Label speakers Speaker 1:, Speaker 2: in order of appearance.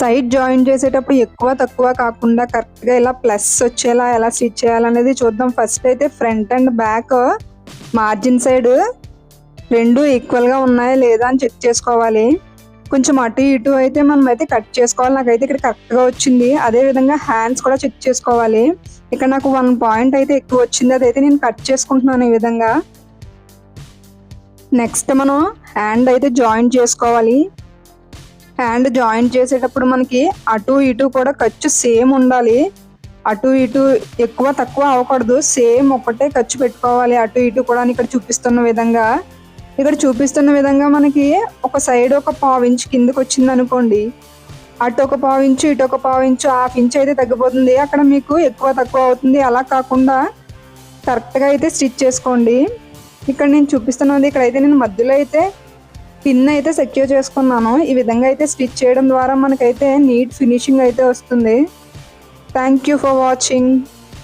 Speaker 1: Side join చేసేటప్పుడు ఎక్కువ తక్కువ కాకుండా కరెక్ట్గా ఇలా ప్లస్ వచ్చేలా ఎలా స్టిచ్ చేయాలనేది చూద్దాం. ఫస్ట్ అయితే front and back margin side రెండు ఈక్వల్గా ఉన్నాయా లేదా అని చెక్ చేసుకోవాలి. కొంచెం అటు ఇటు అయితే మనం అయితే కట్ చేసుకోవాలి. నాకైతే ఇక్కడ కరెక్ట్గా వచ్చింది. అదే విధంగా హ్యాండ్స్ కూడా చెక్ చేసుకోవాలి. ఇక్కడ నాకు వన్ పాయింట్ అయితే ఎక్కువ వచ్చింది. అదైతే నేను కట్ చేసుకుంటున్నాను ఈ విధంగా. నెక్స్ట్ మనం హ్యాండ్ అయితే జాయిన్ చేసుకోవాలి. హ్యాండ్ జాయిన్ చేసేటప్పుడు మనకి అటు ఇటు కూడా ఖర్చు సేమ్ ఉండాలి. అటు ఇటు ఎక్కువ తక్కువ అవ్వకూడదు. సేమ్ ఒకటే ఖర్చు పెట్టుకోవాలి. అటు ఇటు కూడా అని ఇక్కడ చూపిస్తున్న విధంగా. ఇక్కడ చూపిస్తున్న విధంగా మనకి ఒక సైడ్ ఒక పావు ఇంచు కిందకి వచ్చింది అనుకోండి. అటు ఒక పావు ఇంచు ఇటు ఒక పావు ఇంచు హాఫ్ ఇంచ్ అయితే తగ్గిపోతుంది. అక్కడ మీకు ఎక్కువ తక్కువ అవుతుంది. అలా కాకుండా కరెక్ట్గా అయితే స్టిచ్ చేసుకోండి. ఇక్కడ నేను చూపిస్తున్నది ఇక్కడైతే నేను మధ్యలో అయితే పిన్ అయితే సెక్యూర్ చేసుకున్నాను. ఈ విధంగా అయితే స్టిచ్ చేయడం ద్వారా మనకైతే నీట్ ఫినిషింగ్ అయితే వస్తుంది. Thank you for watching